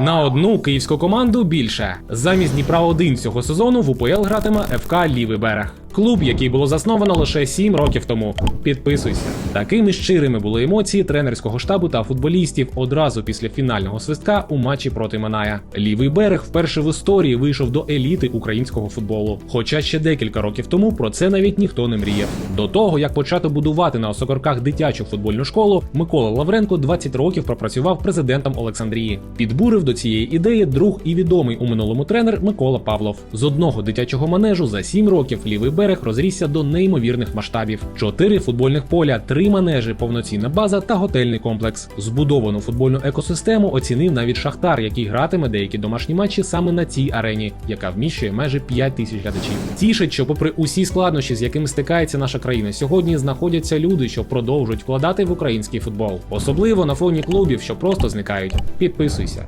На одну київську команду більше. Замість Дніпра 1 цього сезону в УПЛ гратиме ФК Лівий берег. Клуб, який було засновано лише 7 років тому. Підписуйся. Такими щирими були емоції тренерського штабу та футболістів одразу після фінального свистка у матчі проти Маная. Лівий берег вперше в історії вийшов до еліти українського футболу. Хоча ще декілька років тому про це навіть ніхто не мріяв. До того як почати будувати на осокорках дитячу футбольну школу, Микола Лавренко 20 років пропрацював президентом Олександрії. Підбурив до цієї ідеї друг і відомий у минулому тренер Микола Павлов. З одного дитячого манежу за 7 років лівий берег розрісся до неймовірних масштабів: чотири футбольних поля, три манежі, повноцінна база та готельний комплекс. Збудовану футбольну екосистему оцінив навіть Шахтар, який гратиме деякі домашні матчі саме на цій арені, яка вміщує майже 5 тисяч глядачів. Тішить, що, попри усі складнощі, з якими стикається наша країна, сьогодні знаходяться люди, що продовжують вкладати в український футбол, особливо на фоні клубів, що просто зникають. Підписуйся.